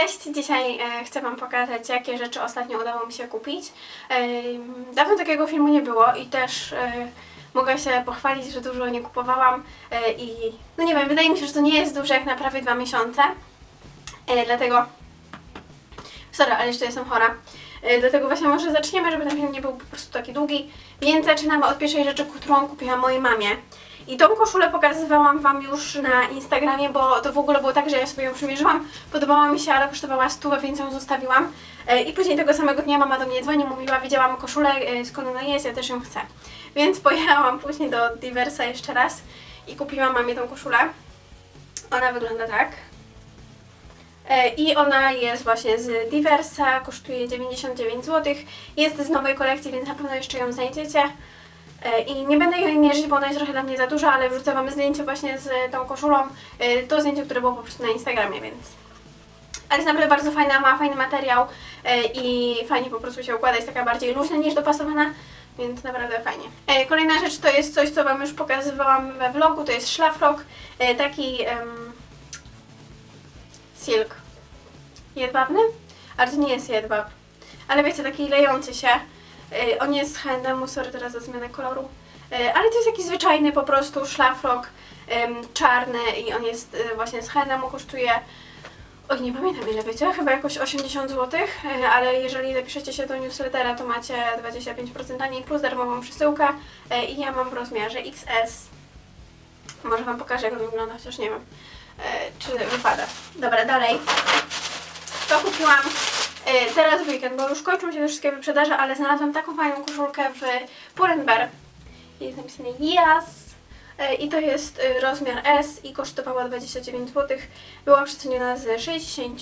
Cześć! Dzisiaj e, chcę Wam pokazać, jakie rzeczy ostatnio udało mi się kupić. E, dawno takiego filmu nie było i też e, mogę się pochwalić, że dużo nie kupowałam e, i no nie wiem, wydaje mi się, że to nie jest dużo jak na prawie dwa miesiące. E, dlatego Sorry, ale jeszcze jestem chora. E, Dlatego właśnie może zaczniemy, żeby ten film nie był po prostu taki długi. Więc zaczynamy od pierwszej rzeczy, którą kupiłam mojej mamie. I tą koszulę pokazywałam Wam już na Instagramie, bo to w ogóle było tak, że ja sobie ją przymierzyłam. Podobała mi się, ale kosztowała stówę, więc ją zostawiłam. E, I później tego samego dnia mama do mnie dzwoni, mówiła, widziałam koszulę, e, skąd ona jest, ja też ją chcę. Więc pojechałam później do Diversa jeszcze raz i kupiłam mamie tą koszulę. Ona wygląda tak. E, I ona jest właśnie z Diversa, kosztuje 99 zł. Jest z nowej kolekcji, więc na pewno jeszcze ją znajdziecie. E, I nie będę jej mierzyć, bo ona jest trochę dla mnie za duża, ale wrzucę Wam zdjęcie właśnie z tą koszulą. E, To zdjęcie, które było po prostu na Instagramie, więc... Ale jest naprawdę bardzo fajna, ma fajny materiał i fajnie po prostu się układa, jest taka bardziej luźna niż dopasowana, więc naprawdę fajnie. Kolejna rzecz to jest coś, co Wam już pokazywałam we vlogu, to jest szlafrok, taki em, silk jedwabny, ale to nie jest jedwab, ale wiecie, taki lejący się. E, On jest H&M, sorry teraz za zmianę koloru, E, ale to jest taki zwyczajny po prostu szlafrok em, czarny i on jest e, właśnie z H&M, kosztuje Oj, nie pamiętam ile wiecie, chyba jakoś 80 zł, ale jeżeli zapiszecie się do newslettera, to macie 25% taniej plus darmową przesyłkę e, i ja mam w rozmiarze XS. Może Wam pokażę, jak on wygląda, chociaż nie wiem, czy wypada. Dobra, dalej. To kupiłam e, teraz w weekend, bo już kończą się te wszystkie wyprzedaże, ale znalazłam taką fajną koszulkę w Pull&Bear. Jest napisane Yes. E, I to jest e, rozmiar S i kosztowała 29 zł. Była przeceniona z 60,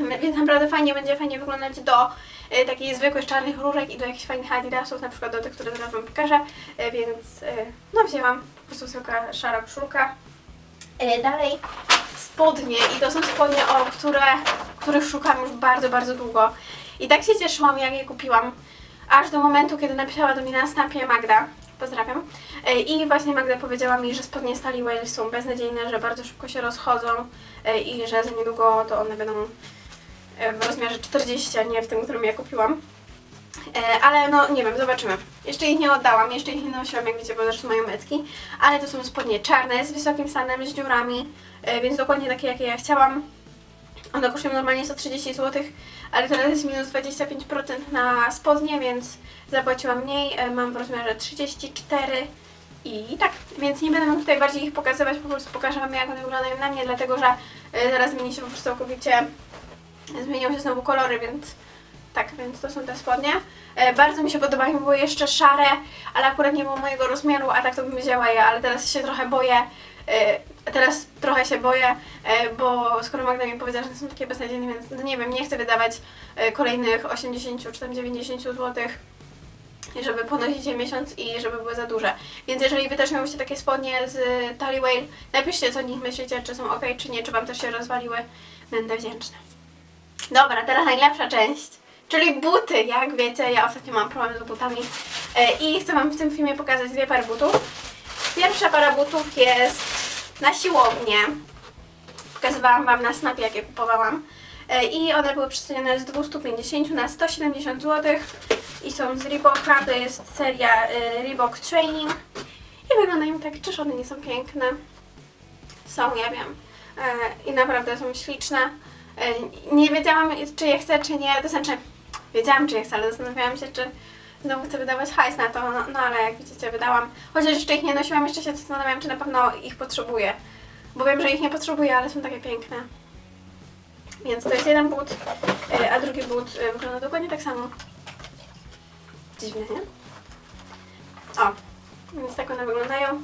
Mm, więc naprawdę fajnie będzie fajnie wyglądać do e, takich zwykłych czarnych różek i do jakichś fajnych adidasów, na przykład do tych, które zaraz Wam pokażę. E, Więc e, no wzięłam po prostu zwykła szara koszulka. E, Dalej. Spodnie. I to są spodnie, o które, których szukam już bardzo, bardzo długo. I tak się cieszyłam, jak je kupiłam, aż do momentu, kiedy napisała do mnie na snapie Magda, pozdrawiam, E, i właśnie Magda powiedziała mi, że spodnie Stali Whale są beznadziejne, że bardzo szybko się rozchodzą e, i że za niedługo to one będą w rozmiarze 40, a nie w tym, którym ja kupiłam. E, Ale no nie wiem, zobaczymy. Jeszcze ich nie oddałam, jeszcze ich nie nosiłam, jak wiecie, bo zresztą mają metki. Ale to są spodnie czarne, z wysokim stanem, z dziurami, e, więc dokładnie takie, jakie ja chciałam. One kosztują normalnie 130 zł, ale teraz jest minus 25% na spodnie, więc zapłaciłam mniej. E, Mam w rozmiarze 34 i tak, więc nie będę wam tutaj bardziej ich pokazywać, po prostu pokażę wam jak one wyglądają na mnie, dlatego że zaraz zmieni się po prostu całkowicie, zmienią się znowu kolory, więc tak, więc to są te spodnie. E, bardzo mi się podobają, były jeszcze szare, ale akurat nie było mojego rozmiaru, a tak to bym wzięła je, ale teraz się trochę boję, e, teraz trochę się boję, e, bo skoro Magda mi powiedziała, że są takie beznadziejne, więc no nie wiem, nie chcę wydawać e, kolejnych 80 czy tam 90 złotych żeby ponosić je miesiąc i żeby były za duże. Więc jeżeli Wy też miałyście takie spodnie z Tally Whale, napiszcie co o nich myślicie, czy są ok, czy nie, czy Wam też się rozwaliły. Będę wdzięczna. Dobra, teraz najlepsza część, czyli buty. Jak wiecie, ja ostatnio mam problem z butami e, i chcę Wam w tym filmie pokazać dwie pary butów. Pierwsza para butów jest na siłownię. Pokazywałam Wam na snapie, jakie kupowałam. E, I one były przecenione z 250 na 170 zł i są z Reeboka, to jest seria y, Reebok Training i wyglądają tak, czyż one nie są piękne? Są, ja wiem. E, I naprawdę są śliczne. E, nie wiedziałam, czy je chcę, czy nie, to znaczy wiedziałam, czy je chcę, ale zastanawiałam się, czy znowu chcę wydawać hajs na to, no, no ale jak widzicie, wydałam. Chociaż jeszcze ich nie nosiłam, jeszcze się zastanawiam, czy na pewno ich potrzebuję. Bo wiem, że ich nie potrzebuję, ale są takie piękne. Więc to jest jeden but, y, a drugi but y, wygląda dokładnie tak samo. Dziwne, nie? O, więc tak one wyglądają.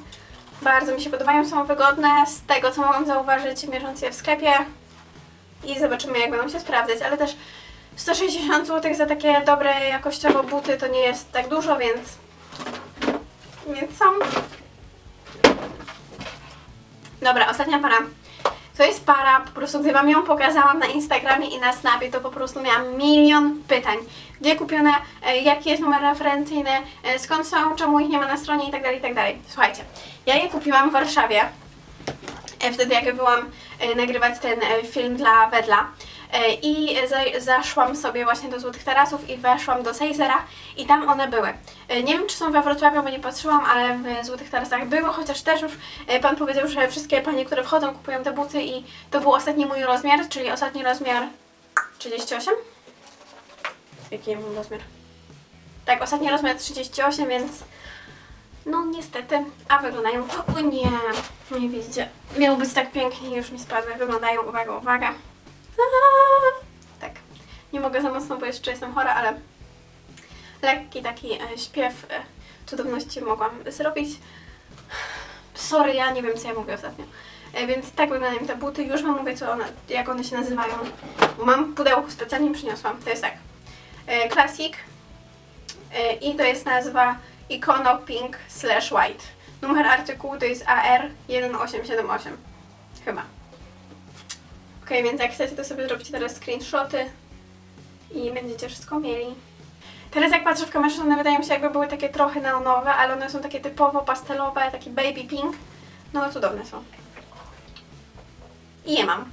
Bardzo mi się podobają, są wygodne z tego, co mogłam zauważyć, mierząc je w sklepie. I zobaczymy, jak będą się sprawdzać. Ale też 160 zł za takie dobre jakościowo buty to nie jest tak dużo, więc... Więc są. Dobra, ostatnia para. To jest para, po prostu gdy Wam ją pokazałam na Instagramie i na Snapie, to po prostu miałam milion pytań. Gdzie kupione, e, jaki jest numer referencyjny, e, skąd są, czemu ich nie ma na stronie i tak dalej, i tak. Słuchajcie, ja je kupiłam w Warszawie, e, wtedy jak byłam nagrywać ten film dla Wedla. E, I za, zaszłam sobie właśnie do Złotych Tarasów i weszłam do Sejzera i tam one były. E, Nie wiem, czy są we Wrocławiu, bo nie patrzyłam, ale w Złotych Tarasach były, chociaż też już e, Pan powiedział, że wszystkie panie, które wchodzą, kupują te buty i to był ostatni mój rozmiar, czyli ostatni rozmiar 38? Jaki ja mam rozmiar? Tak, ostatni rozmiar 38, więc no niestety, a wyglądają, o nie, nie widzicie, miało być tak pięknie, już mi spadły, wyglądają, uwaga, uwaga! tak, nie mogę za mocno, bo jeszcze jestem chora, ale lekki taki e, śpiew e, cudowności mogłam zrobić. Sorry, ja nie wiem, co ja mówię ostatnio. E, więc tak wyglądają te buty. Już Wam mówię, co one, jak one się nazywają. Mam w pudełku, specjalnie przyniosłam. To jest tak. Classic. I to jest nazwa Icono Pink slash White. Numer artykułu to jest AR1878. Chyba. Ok, więc jak chcecie, to sobie zrobicie teraz screenshoty i będziecie wszystko mieli. Teraz jak patrzę w kamerze, to one wydają się jakby były takie trochę neonowe, ale one są takie typowo pastelowe, taki baby pink. No cudowne są. I je mam.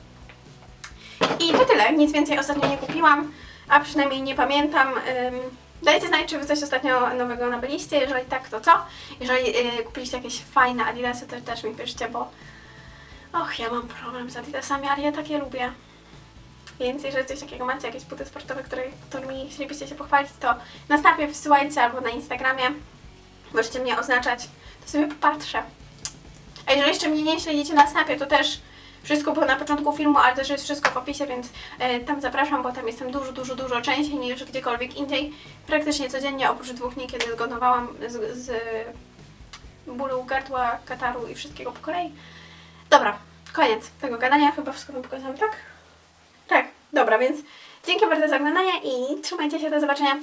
I to tyle, nic więcej ostatnio nie kupiłam, a przynajmniej nie pamiętam. Dajcie znać, czy wy coś ostatnio nowego nabyliście, jeżeli tak, to co? Jeżeli y, kupiliście jakieś fajne adidasy, to też mi piszcie, bo och, ja mam problem z adidasami, ale ja takie lubię. Więc jeżeli coś takiego macie, jakieś buty sportowe, które, którymi chcielibyście się pochwalić, to na snapie wysyłajcie albo na Instagramie. Możecie mnie oznaczać, to sobie popatrzę. A jeżeli jeszcze mnie nie śledzicie na snapie, to też wszystko było na początku filmu, ale też jest wszystko w opisie, więc e, tam zapraszam, bo tam jestem dużo, dużo, dużo częściej niż gdziekolwiek indziej. Praktycznie codziennie, oprócz dwóch dni, kiedy zgonowałam z, z bólu gardła, kataru i wszystkiego po kolei. Dobra, koniec tego gadania. Chyba wszystko Wam pokazałam, tak? Tak, dobra, więc dzięki bardzo za oglądanie i trzymajcie się, do zobaczenia.